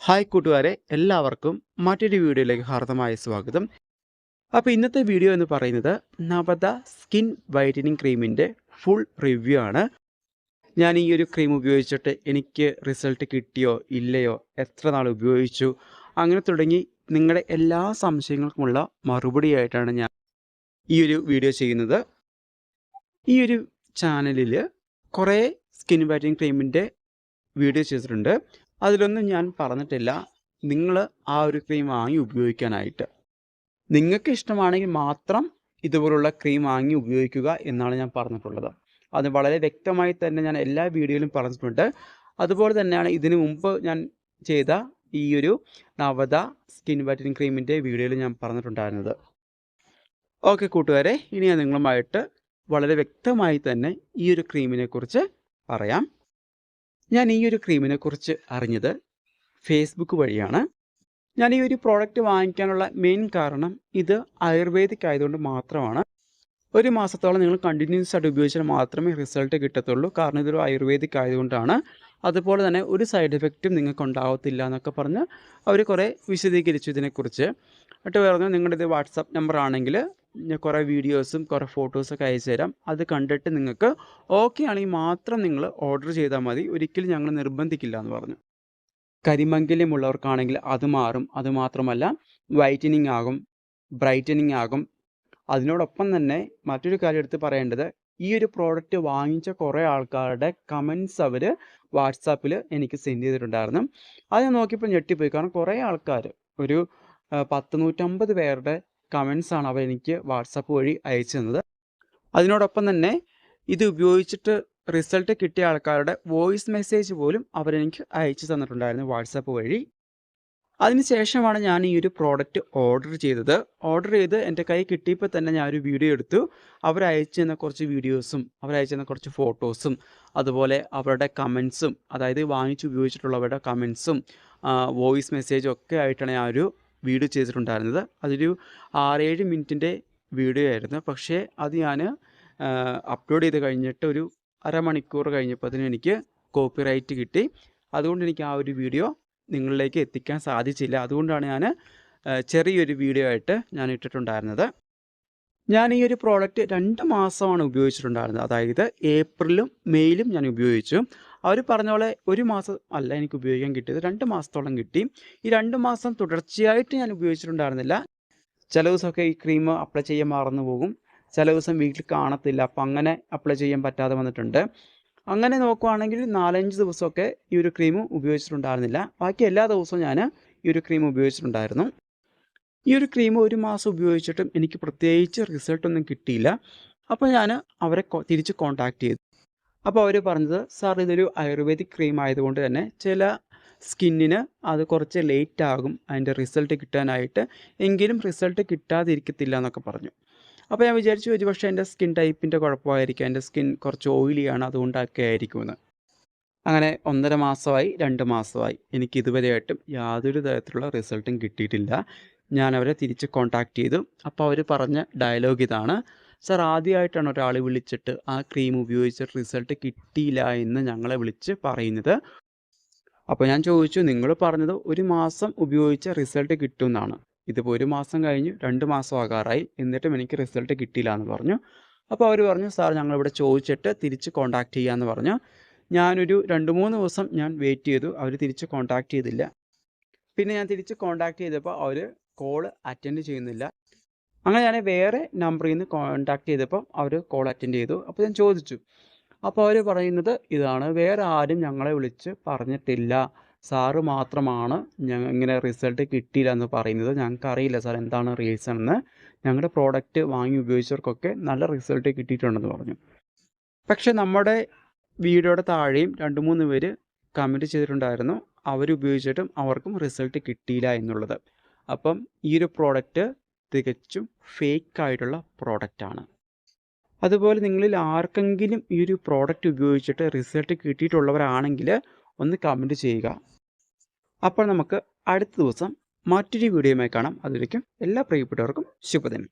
Hi കൂട്ടുകാരെ എല്ലാവർക്കും മറ്റൊരു വീഡിയോയിലേക്ക് ഹാർദമായ സ്വാഗതം. അപ്പോൾ ഇന്നത്തെ വീഡിയോ എന്ന് പറയുന്നത് നവത സ്കിൻ വൈറ്റനിങ് ക്രീമിന്റെ ഫുൾ റിവ്യൂ ആണ്. ഞാൻ ഈ ഒരു ക്രീം ഉപയോഗിച്ചിട്ട് എനിക്ക് റിസൾട്ട് കിട്ടിയോ ഇല്ലയോ എത്ര നാൾ ഉപയോഗിച്ചു അങ്ങനെ തുടങ്ങി നിങ്ങളുടെ എല്ലാ സംശയങ്ങൾക്കുമുള്ള മറുപടിയായിട്ടാണ് ഞാൻ ഈ ഒരു വീഡിയോ ചെയ്യുന്നത്. ഈ ഒരു ചാനലിൽ കുറേ സ്കിൻ വൈറ്റനിങ് ക്രീമിന്റെ വീഡിയോ ചെയ്തിട്ടുണ്ട്. അതിലൊന്നും ഞാൻ പറഞ്ഞിട്ടില്ല. നിങ്ങൾ ആ ഒരു ക്രീം വാങ്ങി ഉപയോഗിക്കാനായിട്ട്. നിങ്ങൾക്ക് ഇഷ്ടമാണെങ്കിൽ മാത്രം ഇതുപോലുള്ള ക്രീം വാങ്ങി ഉപയോഗിക്കുക എന്നാണ് ഞാൻ പറഞ്ഞിട്ടുള്ളത്. അത് വളരെ വ്യക്തമായി തന്നെ ഞാൻ എല്ലാ വീഡിയോയിലും പറഞ്ഞിട്ടുണ്ട്. അതുപോലെ തന്നെയാണ് ഇതിനു മുമ്പ് ഞാൻ ചെയ്ത ഈ ഒരു നവത സ്കിൻ വൈറ്റനിങ് ക്രീമിന്റെ വീഡിയോയിൽ ഞാൻ പറഞ്ഞിട്ടുണ്ടായിരുന്നത്. ഓക്കെ കൂട്ടുകാരെ ഇനി ഞാൻ നിങ്ങളുമായിട്ട് വളരെ വ്യക്തമായി തന്നെ ഈ ഒരു ക്രീമിനെ കുറിച്ച് പറയാം. ഞാൻ ഈ ഒരു ക്രീമിനെ കുറിച്ച് അറിഞ്ഞത് ഫേസ്ബുക്ക് വഴിയാണ്. ഞാൻ ഈ ഒരു പ്രോഡക്റ്റ് വാങ്ങിക്കാനുള്ള മെയിൻ കാരണം ഇത് ആയുർവേദിക് ആയതുകൊണ്ട് മാത്രമാണ്. ഒരു മാസത്തോളം നിങ്ങൾ കണ്ടിന്യൂസ് ആയിട്ട് ഉപയോഗിച്ചാൽ മാത്രമേ റിസൾട്ട് കിട്ടത്തുള്ളൂ. കാരണം ഇതൊരു ആയുർവേദിക് ആയതുകൊണ്ടാണ്. അതുപോലെ തന്നെ ഒരു സൈഡ് എഫക്റ്റും നിങ്ങൾക്ക് ഉണ്ടാകത്തില്ല എന്നൊക്കെ പറഞ്ഞ് അവർ കുറേ വിശദീകരിച്ചു ഇതിനെക്കുറിച്ച്. എന്നിട്ട് പറഞ്ഞു നിങ്ങളുടെ ഇത് വാട്സാപ്പ് നമ്പർ ആണെങ്കിൽ കുറേ വീഡിയോസും കുറേ ഫോട്ടോസൊക്കെ അയച്ചു തരാം. അത് കണ്ടിട്ട് നിങ്ങൾക്ക് ഓക്കെ ആണെങ്കിൽ മാത്രം നിങ്ങൾ ഓർഡർ ചെയ്താൽ മതി. ഒരിക്കലും ഞങ്ങൾ നിർബന്ധിക്കില്ല എന്ന് പറഞ്ഞു. കരിമംഗല്യമുള്ളവർക്കാണെങ്കിൽ അത് മാറും. അതുമാത്രമല്ല വൈറ്റനിങ് ആകും ബ്രൈറ്റനിങ് ആകും. അതിനോടൊപ്പം തന്നെ മറ്റൊരു കാര്യം എടുത്ത് പറയേണ്ടത് ഈ ഒരു പ്രോഡക്റ്റ് വാങ്ങിച്ച കുറേ ആൾക്കാരുടെ കമൻസ് അവർ വാട്സാപ്പിൽ എനിക്ക് സെൻഡ് ചെയ്തിട്ടുണ്ടായിരുന്നു. അത് ഞാൻ നോക്കിയപ്പോൾ ഞെട്ടിപ്പോയി. കാരണം കുറേ ആൾക്കാർ ഒരു പത്ത് നൂറ്റമ്പത് പേരുടെ കമൻസ് ആണ് അവർ എനിക്ക് വാട്സാപ്പ് വഴി അയച്ചു തന്നത് അതിനോടൊപ്പം തന്നെ ഇത് ഉപയോഗിച്ചിട്ട് റിസൾട്ട് കിട്ടിയ ആൾക്കാരുടെ വോയിസ് മെസ്സേജ് പോലും അവരെനിക്ക് അയച്ചു തന്നിട്ടുണ്ടായിരുന്നു വാട്സാപ്പ് വഴി. അതിനുശേഷമാണ് ഞാൻ ഈ ഒരു പ്രോഡക്റ്റ് ഓർഡർ ചെയ്തത്. ഓർഡർ ചെയ്ത് എന്റെ കൈ കിട്ടിയപ്പോൾ തന്നെ ഞാൻ ഒരു വീഡിയോ എടുത്തു. അവർ തന്ന കുറച്ച് വീഡിയോസും അവർ തന്ന കുറച്ച് ഫോട്ടോസും അതുപോലെ അവരുടെ കമൻസും അതായത് വാങ്ങിച്ച് ഉപയോഗിച്ചിട്ടുള്ളവരുടെ കമൻസും വോയിസ് മെസ്സേജും ഒക്കെ ആയിട്ടാണ് ഞാൻ ഒരു വീഡിയോ ചെയ്തിട്ടുണ്ടായിരുന്നത്. അതൊരു ആറേഴ് മിനിറ്റിന്റെ വീഡിയോ ആയിരുന്നു. പക്ഷേ അത് ഞാൻ അപ്ലോഡ് ചെയ്ത് കഴിഞ്ഞിട്ട് ഒരു അരമണിക്കൂർ കഴിഞ്ഞപ്പോൾ അതിന് എനിക്ക് കോപ്പിറൈറ്റ് കിട്ടി. അതുകൊണ്ട് എനിക്ക് ആ ഒരു വീഡിയോ നിങ്ങളിലേക്ക് എത്തിക്കാൻ സാധിച്ചില്ല. അതുകൊണ്ടാണ് ഞാൻ ചെറിയൊരു വീഡിയോ ആയിട്ട് ഞാൻ ഇട്ടിട്ടുണ്ടായിരുന്നത്. ഞാൻ ഈ ഒരു പ്രോഡക്റ്റ് രണ്ട് മാസമാണ് ഉപയോഗിച്ചിട്ടുണ്ടായിരുന്നത്. അതായത് ഏപ്രിലും മെയ്യിലും ഞാൻ ഉപയോഗിച്ചു. അവർ പറഞ്ഞ പോലെ ഒരു മാസം അല്ല എനിക്ക് ഉപയോഗിക്കാൻ കിട്ടിയത്. രണ്ട് മാസത്തോളം കിട്ടി. ഈ രണ്ട് മാസം തുടർച്ചയായിട്ട് ഞാൻ ഉപയോഗിച്ചിട്ടുണ്ടായിരുന്നില്ല. ചില ദിവസമൊക്കെ ഈ ക്രീം അപ്ലൈ ചെയ്യാൻ മറന്നു പോകും. ചില ദിവസം വീട്ടിൽ കാണത്തില്ല. അപ്പം അങ്ങനെ അപ്ലൈ ചെയ്യാൻ പറ്റാതെ വന്നിട്ടുണ്ട്. അങ്ങനെ നോക്കുവാണെങ്കിൽ നാലഞ്ച് ദിവസമൊക്കെ ഈ ഒരു ക്രീം ഉപയോഗിച്ചിട്ടുണ്ടായിരുന്നില്ല. ബാക്കി എല്ലാ ദിവസവും ഞാൻ ഈ ഒരു ക്രീം ഉപയോഗിച്ചിട്ടുണ്ടായിരുന്നു. ഈ ഒരു ക്രീം ഒരു മാസം ഉപയോഗിച്ചിട്ടും എനിക്ക് പ്രത്യേകിച്ച് റിസൾട്ടൊന്നും കിട്ടിയില്ല. അപ്പോൾ ഞാൻ അവരെ തിരിച്ച് കോൺടാക്ട് ചെയ്തു. അപ്പോൾ അവർ പറഞ്ഞത് സാർ ഇതൊരു ആയുർവേദിക് ക്രീം ആയതുകൊണ്ട് തന്നെ ചില സ്കിന്നിന് അത് കുറച്ച് ലേറ്റ് ആകും. അതിന്റെ റിസൾട്ട് കിട്ടാനായിട്ട് എങ്കിലും റിസൾട്ട് കിട്ടാതിരിക്കത്തില്ല എന്നൊക്കെ പറഞ്ഞു. അപ്പോൾ ഞാൻ വിചാരിച്ചു ഒരു പക്ഷേ എന്റെ സ്കിൻ ടൈപ്പിന്റെ കുഴപ്പമായിരിക്കും. എന്റെ സ്കിൻ കുറച്ച് ഓയിലിയാണ് അതുകൊണ്ടൊക്കെ ആയിരിക്കുമെന്ന്. അങ്ങനെ ഒന്നര മാസമായി രണ്ട് മാസമായി എനിക്ക് ഇതുവരെയായിട്ടും യാതൊരു തരത്തിലുള്ള റിസൾട്ടും കിട്ടിയിട്ടില്ല. ഞാൻ അവരെ തിരിച്ച് കോൺടാക്ട് ചെയ്തു. അപ്പോൾ അവർ പറഞ്ഞ ഡയലോഗ് ഇതാണ്. സാർ ആദ്യമായിട്ടാണ് ഒരാൾ വിളിച്ചിട്ട് ആ ക്രീം ഉപയോഗിച്ചിട്ട് റിസൾട്ട് കിട്ടിയില്ല എന്ന് ഞങ്ങളെ വിളിച്ച് പറയുന്നത്. അപ്പോൾ ഞാൻ ചോദിച്ചു നിങ്ങൾ പറഞ്ഞത് ഒരു മാസം ഉപയോഗിച്ച റിസൾട്ട് കിട്ടുമെന്നാണ് ഇതിപ്പോൾ ഒരു മാസം കഴിഞ്ഞ് രണ്ട് മാസം ആകാറായി. എന്നിട്ടും എനിക്ക് റിസൾട്ട് കിട്ടിയില്ല എന്ന് പറഞ്ഞു. അപ്പോൾ അവർ പറഞ്ഞു സാർ ഞങ്ങളിവിടെ ചോദിച്ചിട്ട് തിരിച്ച് കോൺടാക്ട് ചെയ്യാമെന്ന് പറഞ്ഞു. ഞാനൊരു രണ്ട് മൂന്ന് ദിവസം ഞാൻ വെയിറ്റ് ചെയ്തു. അവർ തിരിച്ച് കോൺടാക്ട് ചെയ്തില്ല. പിന്നെ ഞാൻ തിരിച്ച് കോൺടാക്ട് ചെയ്തപ്പോൾ അവർ കോൾ അറ്റൻഡ് ചെയ്യുന്നില്ല. അങ്ങനെ ഞാൻ വേറെ നമ്പറിൽ നിന്ന് കോൺടാക്ട് ചെയ്തപ്പോൾ അവർ കോൾ അറ്റൻഡ് ചെയ്തു. അപ്പോൾ ഞാൻ ചോദിച്ചു. അപ്പോൾ അവർ പറയുന്നത് ഇതാണ്. വേറെ ആരും ഞങ്ങളെ വിളിച്ച് പറഞ്ഞിട്ടില്ല. സാറ് മാത്രമാണ് ഞങ്ങൾ ഇങ്ങനെ റിസൾട്ട് കിട്ടിയില്ല എന്ന് പറയുന്നത്. ഞങ്ങൾക്ക് അറിയില്ല സാർ എന്താണ് റീസൺ എന്ന് ഞങ്ങളുടെ പ്രോഡക്റ്റ് വാങ്ങി ഉപയോഗിച്ചവർക്കൊക്കെ നല്ല റിസൾട്ട് കിട്ടിയിട്ടുണ്ടെന്ന് പറഞ്ഞു. പക്ഷേ നമ്മുടെ വീഡിയോയുടെ താഴെയും രണ്ട് മൂന്ന് പേര് കമന്റ് ചെയ്തിട്ടുണ്ടായിരുന്നു. അവരുപയോഗിച്ചിട്ടും അവർക്കും റിസൾട്ട് കിട്ടിയില്ല എന്നുള്ളത്. അപ്പം ഈ ഒരു പ്രോഡക്റ്റ് തികച്ചും ഫേക്ക് ആയിട്ടുള്ള പ്രോഡക്റ്റാണ്. അതുപോലെ നിങ്ങളിൽ ആർക്കെങ്കിലും ഈ ഒരു പ്രോഡക്റ്റ് ഉപയോഗിച്ചിട്ട് റിസൾട്ട് കിട്ടിയിട്ടുള്ളവരാണെങ്കിൽ ഒന്ന് കമന്റ് ചെയ്യുക. അപ്പോൾ നമുക്ക് അടുത്ത ദിവസം മറ്റൊരു വീഡിയോയുമായി കാണാം. അതിലേക്കും എല്ലാ പ്രിയപ്പെട്ടവർക്കും ശുഭദിനം.